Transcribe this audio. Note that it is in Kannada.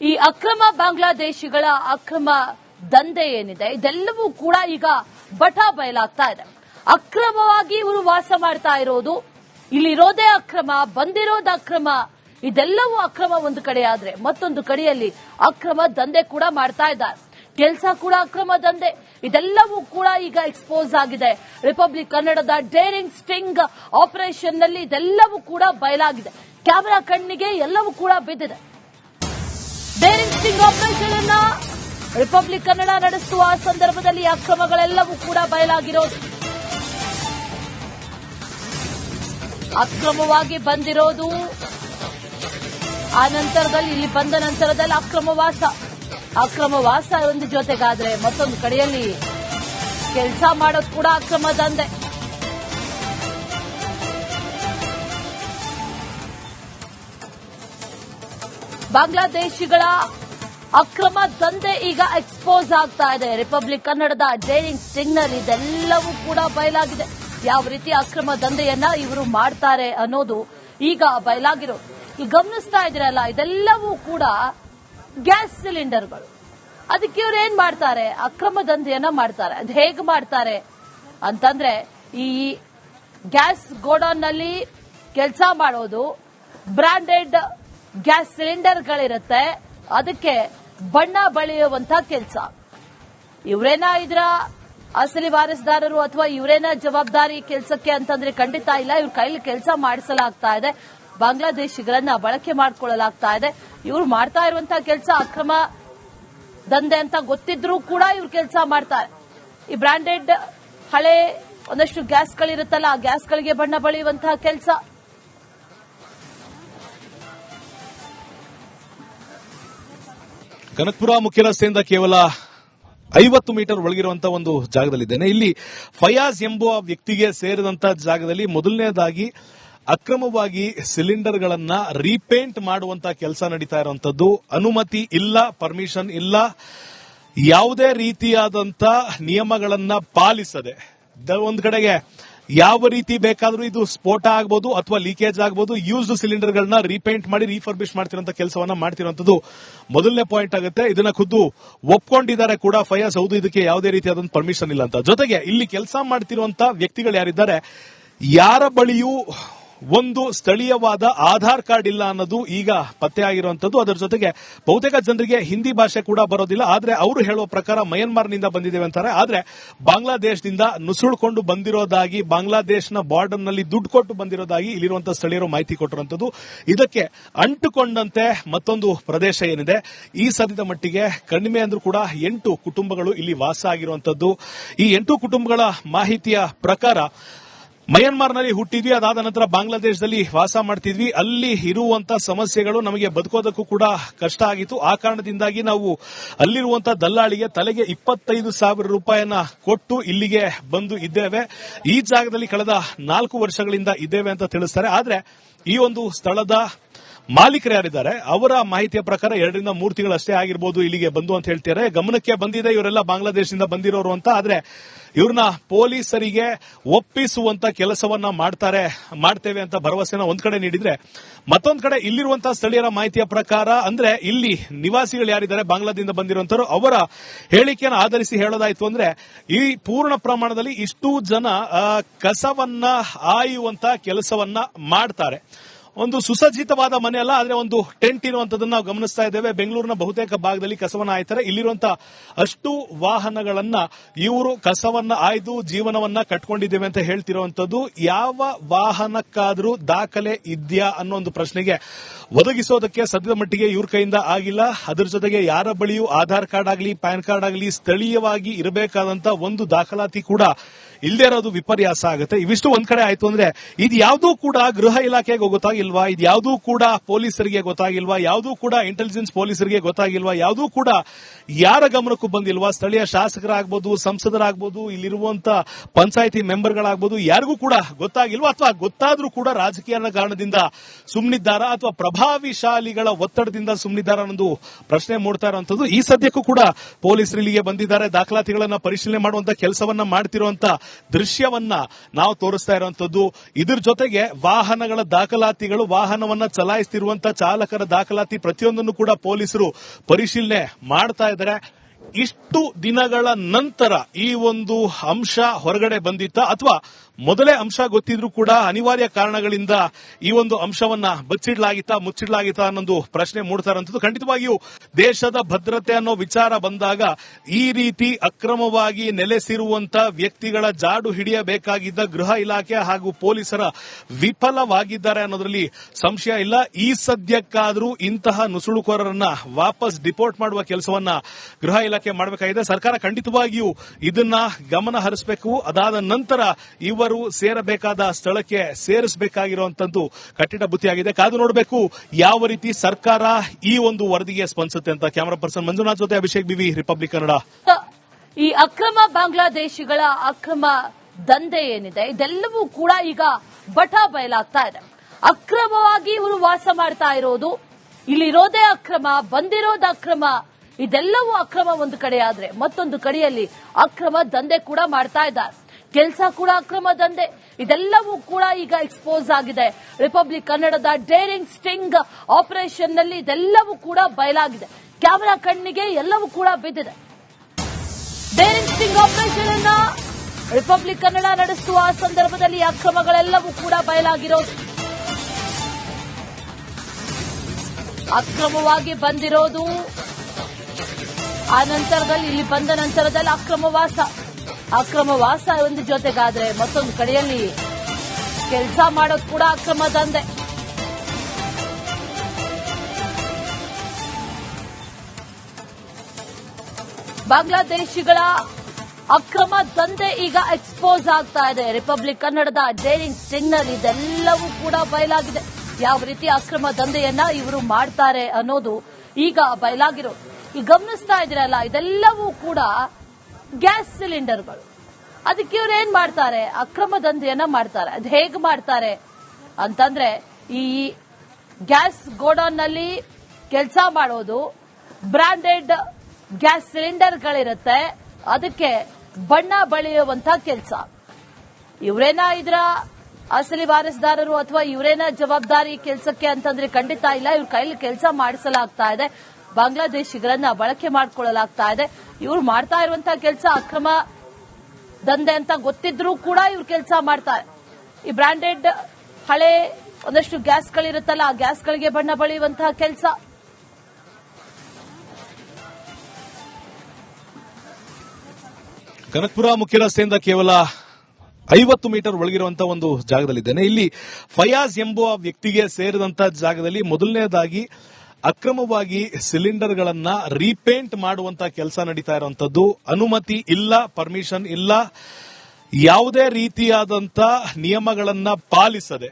ಈ ಅಕ್ರಮ ಬಾಂಗ್ಲಾದೇಶಿಗಳ ಅಕ್ರಮ ದಂಧೆ ಏನಿದೆ, ಇದೆಲ್ಲವೂ ಕೂಡ ಈಗ ಬಟ ಬಯಲಾಗ್ತಾ ಇದೆ. ಅಕ್ರಮವಾಗಿ ಇವರು ವಾಸ ಮಾಡ್ತಾ ಇರೋದು, ಇಲ್ಲಿರೋದೇ ಅಕ್ರಮ, ಬಂದಿರೋದು ಅಕ್ರಮ, ಇದೆಲ್ಲವೂ ಅಕ್ರಮ ಒಂದು ಕಡೆ ಆದ್ರೆ ಮತ್ತೊಂದು ಕಡೆಯಲ್ಲಿ ಅಕ್ರಮ ದಂಧೆ ಕೂಡ ಮಾಡ್ತಾ ಇದ್ದಾರೆ. ಕೆಲಸ ಕೂಡ ಅಕ್ರಮ ದಂಧೆ, ಇದೆಲ್ಲವೂ ಕೂಡ ಈಗ ಎಕ್ಸ್ಪೋಸ್ ಆಗಿದೆ. ರಿಪಬ್ಲಿಕ್ ಕನ್ನಡದ ಡೇರಿಂಗ್ ಸ್ಟಿಂಗ್ ಆಪರೇಷನ್ನಲ್ಲಿ ಇದೆಲ್ಲವೂ ಕೂಡ ಬಯಲಾಗಿದೆ. ಕ್ಯಾಮೆರಾ ಕಣ್ಣಿಗೆ ಎಲ್ಲವೂ ಕೂಡ ಬಿದ್ದಿದೆ. ಆಪರೇಷನ್ ರಿಪಬ್ಲಿಕ್ ಕನ್ನಡ ನಡೆಸುವ ಸಂದರ್ಭದಲ್ಲಿ ಅಕ್ರಮಗಳೆಲ್ಲವೂ ಕೂಡ ಬಯಲಾಗಿರೋದು. ಅಕ್ರಮವಾಗಿ ಬಂದಿರೋದು ಆ ನಂತರದಲ್ಲಿ, ಇಲ್ಲಿ ಬಂದ ನಂತರದಲ್ಲಿ ಅಕ್ರಮ ವಾಸ ಅಕ್ರಮ ವಾಸ ಒಂದು ಜೊತೆಗಾದ್ರೆ ಮತ್ತೊಂದು ಕಡೆಯಲ್ಲಿ ಕೆಲಸ ಮಾಡೋದು ಕೂಡ ಅಕ್ರಮ ದಂಧೆ. ಬಾಂಗ್ಲಾದೇಶಿಗಳ ಅಕ್ರಮ ದಂಧೆ ಈಗ ಎಕ್ಸ್ಪೋಸ್ ಆಗ್ತಾ ಇದೆ. ರಿಪಬ್ಲಿಕ್ ಕನ್ನಡದ ಡೇರಿಂಗ್ ಸಿಗ್ನಲ್ ಇದೆಲ್ಲವೂ ಕೂಡ ಬಯಲಾಗಿದೆ. ಯಾವ ರೀತಿ ಅಕ್ರಮ ದಂಧೆಯನ್ನ ಇವರು ಮಾಡ್ತಾರೆ ಅನ್ನೋದು ಈಗ ಬಯಲಾಗಿರೋದು ಈಗ ಗಮನಿಸ್ತಾ ಇದ್ರಲ್ಲ ಇದೆಲ್ಲವೂ ಕೂಡ ಗ್ಯಾಸ್ ಸಿಲಿಂಡರ್ಗಳು. ಅದಕ್ಕೆ ಇವ್ರು ಏನ್ ಮಾಡ್ತಾರೆ? ಅಕ್ರಮ ದಂಧೆಯನ್ನ ಮಾಡ್ತಾರೆ. ಅದ್ ಹೇಗೆ ಮಾಡ್ತಾರೆ ಅಂತಂದ್ರೆ, ಈ ಗ್ಯಾಸ್ ಗೋಡೌನ್ನಲ್ಲಿ ಕೆಲಸ ಮಾಡೋದು ಬ್ರಾಂಡೆಡ್ ಗ್ಯಾಸ್ ಸಿಲಿಂಡರ್ಗಳಿರುತ್ತೆ. ಅದಕ್ಕೆ ಬಣ್ಣ ಬಳಿಯುವಂತ ಕೆಲಸ. ಇವರೇನ ಇದರ ಅಸಲಿ ವಾರಸ್ದಾರರು ಅಥವಾ ಇವರೇನ ಜವಾಬ್ದಾರಿ ಕೆಲಸಕ್ಕೆ ಅಂತಂದ್ರೆ ಖಂಡಿತ ಇಲ್ಲ, ಇವ್ರ ಕೈಲಿ ಕೆಲಸ ಮಾಡಿಸಲಾಗ್ತಾ ಇದೆ. ಬಾಂಗ್ಲಾದೇಶಿಗಳನ್ನ ಬಳಕೆ ಮಾಡಿಕೊಳ್ಳಲಾಗ್ತಾ ಇದೆ. ಇವ್ರು ಮಾಡ್ತಾ ಇರುವಂತಹ ಕೆಲಸ ಅಕ್ರಮ ದಂಧೆ ಅಂತ ಗೊತ್ತಿದ್ರೂ ಕೂಡ ಇವ್ರು ಕೆಲಸ ಮಾಡ್ತಾರೆ ಈ ಬ್ರಾಂಡೆಡ್ ಹಳೆ ಒಂದಷ್ಟು ಗ್ಯಾಸ್ಗಳಿರುತ್ತಲ್ಲ, ಆ ಗ್ಯಾಸ್ಗಳಿಗೆ ಬಣ್ಣ ಬಳಿಯುವಂತಹ ಕೆಲಸ. ಕನಕಪುರ ಮುಖ್ಯ ರಸ್ತೆಯಿಂದ ಕೇವಲ ಐವತ್ತು ಮೀಟರ್ ಒಳಗಿರುವಂತಹ ಒಂದು ಜಾಗದಲ್ಲಿದ್ದೇನೆ. ಇಲ್ಲಿ ಫಯಾಜ್ ಎಂಬುವ ವ್ಯಕ್ತಿಗೆ ಸೇರಿದಂತಹ ಜಾಗದಲ್ಲಿ ಮೊದಲನೇದಾಗಿ ಅಕ್ರಮವಾಗಿ ಸಿಲಿಂಡರ್ಗಳನ್ನ ರೀಪೇಂಟ್ ಮಾಡುವಂತಹ ಕೆಲಸ ನಡೀತಾ ಇರುವಂತದ್ದು. ಅನುಮತಿ ಇಲ್ಲ, ಪರ್ಮಿಷನ್ ಇಲ್ಲ. ಯಾವುದೇ ರೀತಿಯಾದಂತ ನಿಯಮಗಳನ್ನ ಪಾಲಿಸದೆ ಒಂದ್ ಕಡೆಗೆ ಯಾವ ರೀತಿ ಬೇಕಾದರೂ ಇದು ಸ್ಫೋಟ ಆಗ್ಬೋದು ಅಥವಾ ಲೀಕೇಜ್ ಆಗ್ಬೋದು ಯೂಸ್ಡ್ ಸಿಲಿಂಡರ್ ಗಳನ್ನ ರೀಪೇಂಟ್ ಮಾಡಿ ರೀಫರ್ಬಿಶ್ ಮಾಡ್ತಿರೋ ಕೆಲಸವನ್ನ ಮಾಡ್ತಿರೋಂಥದ್ದು ಮೊದಲನೇ ಪಾಯಿಂಟ್ ಆಗುತ್ತೆ. ಇದನ್ನ ಖುದ್ದು ಒಪ್ಕೊಂಡಿದ್ದಾರೆ ಕೂಡ. ಫಯಾಸ್ ಹೌದು, ಇದಕ್ಕೆ ಯಾವುದೇ ಅದೊಂದು ಪರ್ಮಿಷನ್ ಇಲ್ಲ ಅಂತ. ಜೊತೆಗೆ ಇಲ್ಲಿ ಕೆಲಸ ಮಾಡ್ತಿರುವಂತ ವ್ಯಕ್ತಿಗಳು ಯಾರಿದ್ದಾರೆ, ಯಾರ ಬಳಿಯೂ ಒಂದು ಸ್ಥಳೀಯವಾದ ಆಧಾರ್ ಕಾರ್ಡ್ ಇಲ್ಲ ಅನ್ನೋದು ಈಗ ಪತ್ತೆ ಆಗಿರುವಂತದ್ದು ಅದರ ಜೊತೆಗೆ ಬಹುತೇಕ ಜನರಿಗೆ ಹಿಂದಿ ಭಾಷೆ ಕೂಡ ಬರೋದಿಲ್ಲ. ಆದ್ರೆ ಅವರು ಹೇಳುವ ಪ್ರಕಾರ ಮಯನ್ಮಾರ್ನಿಂದ ಬಂದಿದ್ದೇವೆ ಅಂತಾರೆ. ಆದ್ರೆ ಬಾಂಗ್ಲಾದೇಶದಿಂದ ನುಸುಳ್ಕೊಂಡು ಬಂದಿರೋದಾಗಿ, ಬಾಂಗ್ಲಾದೇಶನ ಬಾರ್ಡರ್ನಲ್ಲಿ ದುಡ್ಡು ಕೊಟ್ಟು ಬಂದಿರೋದಾಗಿ ಇಲ್ಲಿರುವಂತಹ ಸ್ಥಳೀಯರು ಮಾಹಿತಿ ಕೊಟ್ಟಿರುವಂತದ್ದು ಇದಕ್ಕೆ ಅಂಟುಕೊಂಡಂತೆ ಮತ್ತೊಂದು ಪ್ರದೇಶ ಏನಿದೆ. ಈ ಸದ್ಯದ ಮಟ್ಟಿಗೆ ಕಣ್ಮೆ ಅಂದ್ರೂ ಕೂಡ ಎಂಟು ಕುಟುಂಬಗಳು ಇಲ್ಲಿ ವಾಸ ಆಗಿರುವಂತದ್ದು ಈ ಎಂಟು ಕುಟುಂಬಗಳ ಮಾಹಿತಿಯ ಪ್ರಕಾರ ಮಯನ್ಮಾರ್ನಲ್ಲಿ ಹುಟ್ಟಿದ್ವಿ, ಅದಾದ ನಂತರ ಬಾಂಗ್ಲಾದೇಶದಲ್ಲಿ ವಾಸ ಮಾಡ್ತಿದ್ವಿ. ಅಲ್ಲಿ ಇರುವಂತಹ ಸಮಸ್ಯೆಗಳು ನಮಗೆ ಬದುಕೋದಕ್ಕೂ ಕೂಡ ಕಷ್ಟ ಆಗಿತ್ತು. ಆ ಕಾರಣದಿಂದಾಗಿ ನಾವು ಅಲ್ಲಿರುವಂತಹ ದಲ್ಲಾಳಿಗೆ ತಲೆಗೆ ಇಪ್ಪತ್ತೈದು ಸಾವಿರ ರೂಪಾಯಿಯನ್ನ ಕೊಟ್ಟು ಇಲ್ಲಿಗೆ ಬಂದು ಇದ್ದೇವೆ. ಈ ಜಾಗದಲ್ಲಿ ಕಳೆದ ನಾಲ್ಕು ವರ್ಷಗಳಿಂದ ಇದ್ದೇವೆ ಅಂತ ತಿಳಿಸ್ತಾರೆ. ಆದ್ರೆ ಈ ಒಂದು ಸ್ಥಳದ ಮಾಲೀಕರು ಯಾರಿದ್ದಾರೆ ಅವರ ಮಾಹಿತಿಯ ಪ್ರಕಾರ ಎರಡರಿಂದ ಮೂರು ತಿಂಗಳಷ್ಟೇ ಆಗಿರ್ಬೋದು ಇಲ್ಲಿಗೆ ಬಂದು ಅಂತ ಹೇಳ್ತಾರೆ. ಗಮನಕ್ಕೆ ಬಂದಿದೆ, ಇವರೆಲ್ಲ ಬಾಂಗ್ಲಾದೇಶದಿಂದ ಬಂದಿರೋರು ಅಂತ. ಆದ್ರೆ ಇವ್ರನ್ನ ಪೊಲೀಸರಿಗೆ ಒಪ್ಪಿಸುವಂತ ಕೆಲಸವನ್ನ ಮಾಡ್ತಾರೆ, ಮಾಡ್ತೇವೆ ಅಂತ ಭರವಸೆನ ಒಂದ್ ಕಡೆ ನೀಡಿದ್ರೆ, ಮತ್ತೊಂದ್ ಕಡೆ ಇಲ್ಲಿರುವಂತಹ ಸ್ಥಳೀಯರ ಮಾಹಿತಿಯ ಪ್ರಕಾರ, ಅಂದ್ರೆ ಇಲ್ಲಿ ನಿವಾಸಿಗಳು ಯಾರಿದ್ದಾರೆ, ಬಾಂಗ್ಲಾದಿಂದ ಬಂದಿರುವಂತರು ಅವರ ಹೇಳಿಕೆಯನ್ನು ಆಧರಿಸಿ ಹೇಳೋದಾಯ್ತು ಅಂದ್ರೆ, ಈ ಪೂರ್ಣ ಪ್ರಮಾಣದಲ್ಲಿ ಇಷ್ಟು ಜನ ಕಸವನ್ನ ಆಯುವಂತ ಕೆಲಸವನ್ನ ಮಾಡ್ತಾರೆ. ಒಂದು ಸುಸಜ್ಜಿತವಾದ ಮನೆ ಅಲ್ಲ, ಆದ್ರೆ ಒಂದು ಟೆಂಟ್ ಇರುವಂತದನ್ನ ನಾವು ಗಮನಿಸ್ತಾ ಇದ್ದೇವೆ. ಬೆಂಗಳೂರಿನ ಬಹುತೇಕ ಭಾಗದಲ್ಲಿ ಕಸವನ್ನ ಆಯ್ತಾರೆ ಇಲ್ಲಿರುವಂತಹ ಅಷ್ಟು ವಾಹನಗಳನ್ನ, ಇವರು ಕಸವನ್ನ ಆಯ್ದು ಜೀವನವನ್ನ ಕಟ್ಕೊಂಡಿದ್ದೇವೆ ಅಂತ ಹೇಳ್ತಿರುವಂತದ್ದು, ಯಾವ ವಾಹನಕ್ಕಾದ್ರೂ ದಾಖಲೆ ಇದೆಯಾ ಅನ್ನೋ ಒಂದು ಪ್ರಶ್ನೆಗೆ ಒದಗಿಸೋದಕ್ಕೆ ಸದ್ಯದ ಮಟ್ಟಿಗೆ ಇವ್ರ ಕೈಯಿಂದ ಆಗಿಲ್ಲ. ಅದರ ಜೊತೆಗೆ ಯಾರ ಬಳಿಯೂ ಆಧಾರ್ ಕಾರ್ಡ್ ಆಗಲಿ, ಪ್ಯಾನ್ ಕಾರ್ಡ್ ಆಗಲಿ ಸ್ಥಳೀಯವಾಗಿ ಇರಬೇಕಾದಂತ ಒಂದು ದಾಖಲಾತಿ ಕೂಡ ಇಲ್ಲದೆ ಇರೋದು ವಿಪರ್ಯಾಸ ಆಗುತ್ತೆ. ಇವಿಷ್ಟು ಒಂದ್ ಕಡೆ ಆಯ್ತು ಅಂದ್ರೆ ಇದು ಯಾವುದೂ ಕೂಡ ಗೃಹ ಇಲಾಖೆಗೆ ಗೊತ್ತಾಗಿಲ್ವಾ? ಇದು ಯಾವುದೂ ಕೂಡ ಪೊಲೀಸರಿಗೆ ಗೊತ್ತಾಗಿಲ್ವಾ? ಯಾವುದೂ ಕೂಡ ಇಂಟೆಲಿಜೆನ್ಸ್ ಪೊಲೀಸರಿಗೆ ಗೊತ್ತಾಗಿಲ್ವಾ? ಯಾವುದೂ ಕೂಡ ಯಾರ ಗಮನಕ್ಕೂ ಬಂದಿಲ್ವಾ? ಸ್ಥಳೀಯ ಶಾಸಕರಾಗ್ಬೋದು, ಸಂಸದರಾಗ್ಬೋದು, ಇಲ್ಲಿರುವಂತ ಪಂಚಾಯತಿ ಮೆಂಬರ್ಗಳಾಗ್ಬೋದು, ಯಾರಿಗೂ ಕೂಡ ಗೊತ್ತಾಗಿಲ್ವಾ? ಅಥವಾ ಗೊತ್ತಾದ್ರೂ ಕೂಡ ರಾಜಕೀಯ ಕಾರಣದಿಂದ ಸುಮ್ಮನಿದ್ದಾರ ಅಥವಾ ಪ್ರಭಾವಿಶಾಲಿಗಳ ಒತ್ತಡದಿಂದ ಸುಮ್ಮನಿದ್ದಾರ ಅನ್ನೋದು ಪ್ರಶ್ನೆ ಮೂಡ್ತಾ ಇರುವಂತದ್ದು ಈ ಸದ್ಯಕ್ಕೂ ಕೂಡ ಪೊಲೀಸರು ಇಲ್ಲಿಗೆ ಬಂದಿದ್ದಾರೆ. ದಾಖಲಾತಿಗಳನ್ನ ಪರಿಶೀಲನೆ ಮಾಡುವಂತ ಕೆಲಸವನ್ನ ಮಾಡ್ತಿರುವಂತ ದೃಶ್ಯವನ್ನ ನಾವು ತೋರಿಸ್ತಾ ಇರುವಂತದ್ದು ಇದ್ರ ಜೊತೆಗೆ ವಾಹನಗಳ ದಾಖಲಾತಿಗಳು ವ್ಯಕ್ತಿಗಳು ವಾಹನವನ್ನ ಚಲಾಯಿಸುತ್ತಿರುವಂತಹ ಚಾಲಕರ ದಾಖಲಾತಿ ಪ್ರತಿಯೊಂದನ್ನು ಕೂಡ ಪೊಲೀಸರು ಪರಿಶೀಲನೆ ಮಾಡ್ತಾ ಇದ್ದಾರೆ. ಇಷ್ಟು ದಿನಗಳ ನಂತರ ಈ ಒಂದು ಅಂಶ ಹೊರಗಡೆ ಬಂದಿತ್ತ ಅಥವಾ ಮೊದಲೇ ಅಂಶ ಗೊತ್ತಿದ್ರೂ ಕೂಡ ಅನಿವಾರ್ಯ ಕಾರಣಗಳಿಂದ ಈ ಒಂದು ಅಂಶವನ್ನ ಬಚ್ಚಿಡ್ಲಾಗಿತ್ತಾ ಮುಚ್ಚಿಡ್ಲಾಗಿತ್ತಾ ಅನ್ನೋದು ಪ್ರಶ್ನೆ ಮೂಡ್ತಾರಂಥದ್ದು ಖಂಡಿತವಾಗಿಯೂ ದೇಶದ ಭದ್ರತೆ ಅನ್ನೋ ವಿಚಾರ ಬಂದಾಗ ಈ ರೀತಿ ಅಕ್ರಮವಾಗಿ ನೆಲೆಸಿರುವಂತ ವ್ಯಕ್ತಿಗಳ ಜಾಡು ಹಿಡಿಯಬೇಕಾಗಿದ್ದ ಗೃಹ ಇಲಾಖೆ ಹಾಗೂ ಪೊಲೀಸರ ವಿಫಲವಾಗಿದ್ದಾರೆ ಅನ್ನೋದ್ರಲ್ಲಿ ಸಂಶಯ ಇಲ್ಲ. ಈ ಸದ್ಯಕ್ಕಾದರೂ ಇಂತಹ ನುಸುಳುಕೋರರನ್ನ ವಾಪಸ್ ಡಿಪೋರ್ಟ್ ಮಾಡುವ ಕೆಲಸವನ್ನ ಗೃಹ ಇಲಾಖೆ ಮಾಡಬೇಕಾಗಿದೆ. ಸರ್ಕಾರ ಖಂಡಿತವಾಗಿಯೂ ಇದನ್ನ ಗಮನ ಹರಿಸಬೇಕು. ಅದಾದ ನಂತರ ಇವರು ಸೇರಬೇಕಾದ ಸ್ಥಳಕ್ಕೆ ಸೇರಿಸಬೇಕಾಗಿರುವಂತದ್ದು ಕಟ್ಟಿಡ ಬುತ್ತಿಯಾಗಿದೆ ಕಾದು ನೋಡಬೇಕು ಯಾವ ರೀತಿ ಸರ್ಕಾರ ಈ ಒಂದು ವರದಿಗೆ ಸ್ಪಂದಿಸುತ್ತೆ ಅಂತ. ಕ್ಯಾಮರಾ ಪರ್ಸನ್ ಮಂಜುನಾಥ್ ಜೊತೆ ಅಭಿಷೇಕ್ ಬಿವಿ, ರಿಪಬ್ಲಿಕ್ ಕನ್ನಡ. ಈ ಅಕ್ರಮ ಬಾಂಗ್ಲಾದೇಶಿಗಳ ಅಕ್ರಮ ದಂಧೆ ಏನಿದೆ, ಇದೆಲ್ಲವೂ ಕೂಡ ಈಗ ಬಟ ಬಯಲಾಗ್ತಾ ಇದೆ. ಅಕ್ರಮವಾಗಿ ಇವರು ವಾಸ ಮಾಡ್ತಾ ಇರೋದು, ಇಲ್ಲಿರೋದೇ ಅಕ್ರಮ, ಬಂದಿರೋದು ಅಕ್ರಮ ಇದೆಲ್ಲವೂ ಅಕ್ರಮ ಒಂದು ಕಡೆ ಆದ್ರೆ ಮತ್ತೊಂದು ಕಡೆಯಲ್ಲಿ ಅಕ್ರಮ ದಂಧೆ ಕೂಡ ಮಾಡ್ತಾ ಇದ್ದಾರೆ. ಕೆಲಸ ಕೂಡ ಅಕ್ರಮ ದಂಧೆ. ಇದೆಲ್ಲವೂ ಕೂಡ ಈಗ ಎಕ್ಸ್ಪೋಸ್ ಆಗಿದೆ. ರಿಪಬ್ಲಿಕ್ ಕನ್ನಡದ ಡೇರಿಂಗ್ ಸ್ಟಿಂಗ್ ಆಪರೇಷನ್ನಲ್ಲಿ ಇದೆಲ್ಲವೂ ಕೂಡ ಬಯಲಾಗಿದೆ. ಕ್ಯಾಮೆರಾ ಕಣ್ಣಿಗೆ ಎಲ್ಲವೂ ಕೂಡ ಬಿದ್ದಿದೆ. ಡೇರಿಂಗ್ ಸ್ಟಿಂಗ್ ಆಪರೇಷನ್ ಅನ್ನ ರಿಪಬ್ಲಿಕ್ ಕನ್ನಡ ನಡೆಸುವ ಸಂದರ್ಭದಲ್ಲಿ ಅಕ್ರಮಗಳೆಲ್ಲವೂ ಕೂಡ ಬಯಲಾಗಿರೋದು. ಅಕ್ರಮವಾಗಿ ಬಂದಿರೋದು ಆ ನಂತರದಲ್ಲಿ ಇಲ್ಲಿ ಬಂದ ನಂತರದಲ್ಲಿ ಅಕ್ರಮ ವಾಸ ಅಕ್ರಮ ವಾಸ ಒಂದು ಜೊತೆಗಾದ್ರೆ ಮತ್ತೊಂದು ಕಡೆಯಲ್ಲಿ ಕೆಲಸ ಮಾಡೋದು ಕೂಡ ಅಕ್ರಮ ದಂಧೆ. ಬಾಂಗ್ಲಾದೇಶಿಗಳ ಅಕ್ರಮ ದಂಧೆ ಈಗ ಎಕ್ಸ್ಪೋಸ್ ಆಗ್ತಾ ಇದೆ. ರಿಪಬ್ಲಿಕ್ ಕನ್ನಡದ ಡೇರಿಂಗ್ ಸಿಗ್ನಲ್ ಇದೆಲ್ಲವೂ ಕೂಡ ಬಯಲಾಗಿದೆ. ಯಾವ ರೀತಿ ಅಕ್ರಮ ದಂಧೆಯನ್ನ ಇವರು ಮಾಡ್ತಾರೆ ಅನ್ನೋದು ಈಗ ಬಯಲಾಗಿರೋದು. ಈಗ ಗಮನಿಸ್ತಾ ಇದ್ರಲ್ಲ ಇದೆಲ್ಲವೂ ಕೂಡ ಗ್ಯಾಸ್ ಸಿಲಿಂಡರ್ಗಳು. ಅದಕ್ಕೆ ಇವ್ರು ಏನ್ ಮಾಡ್ತಾರೆ? ಅಕ್ರಮ ದಂಧೆಯನ್ನ ಮಾಡ್ತಾರೆ. ಅದು ಹೇಗೆ ಮಾಡ್ತಾರೆ ಅಂತಂದ್ರೆ, ಈ ಗ್ಯಾಸ್ ಗೋಡೌನ್ನಲ್ಲಿ ಕೆಲಸ ಮಾಡೋದು ಬ್ರಾಂಡೆಡ್ ಗ್ಯಾಸ್ ಸಿಲಿಂಡರ್ಗಳಿರುತ್ತೆ. ಅದಕ್ಕೆ ಬಣ್ಣ ಬಳಿಯುವಂತ ಕೆಲಸ. ಇವರೇನ ಇದರ ಅಸಲಿ ವಾರಸ್ದಾರರು ಅಥವಾ ಇವರೇನ ಜವಾಬ್ದಾರಿ ಕೆಲಸಕ್ಕೆ ಅಂತಂದ್ರೆ ಖಂಡಿತ ಇಲ್ಲ. ಇವ್ರ ಕೈಲಿ ಕೆಲಸ ಮಾಡಿಸಲಾಗ್ತಾ ಇದೆ. ಬಾಂಗ್ಲಾದೇಶಿಗಳನ್ನ ಬಳಕೆ ಮಾಡಿಕೊಳ್ಳಲಾಗ್ತಾ ಇದೆ. ಇವ್ರು ಮಾಡ್ತಾ ಇರುವಂತಹ ಕೆಲಸ ಅಕ್ರಮ ದಂಧೆ ಅಂತ ಗೊತ್ತಿದ್ರೂ ಕೂಡ ಇವ್ರು ಕೆಲಸ ಮಾಡ್ತಾರೆ ಈ ಬ್ರಾಂಡೆಡ್ ಹಳೆ ಒಂದಷ್ಟು ಗ್ಯಾಸ್ಗಳಿರುತ್ತಲ್ಲ, ಆ ಗ್ಯಾಸ್ಗಳಿಗೆ ಬಣ್ಣ ಬಳಿಯುವಂತಹ ಕೆಲಸ. ಕನಕ್ಪುರ ಮುಖ್ಯ ರಸ್ತೆಯಿಂದ ಕೇವಲ ಐವತ್ತು ಮೀಟರ್ ಒಳಗಿರುವಂತಹ ಒಂದು ಜಾಗದಲ್ಲಿದ್ದೇನೆ. ಇಲ್ಲಿ ಫಯಾಜ್ ಎಂಬುವ ವ್ಯಕ್ತಿಗೆ ಸೇರಿದಂತಹ ಜಾಗದಲ್ಲಿ ಮೊದಲನೇದಾಗಿ ಅಕ್ರಮವಾಗಿ ಸಿಲಿಂಡರ್ಗಳನ್ನ ರೀಪೇಂಟ್ ಮಾಡುವಂತ ಕೆಲಸ ನಡೀತಾ ಇರುವಂತದ್ದು ಅನುಮತಿ ಇಲ್ಲ ಪರ್ಮಿಷನ್ ಇಲ್ಲ. ಯಾವುದೇ ರೀತಿಯಾದಂತ ನಿಯಮಗಳನ್ನ ಪಾಲಿಸದೆ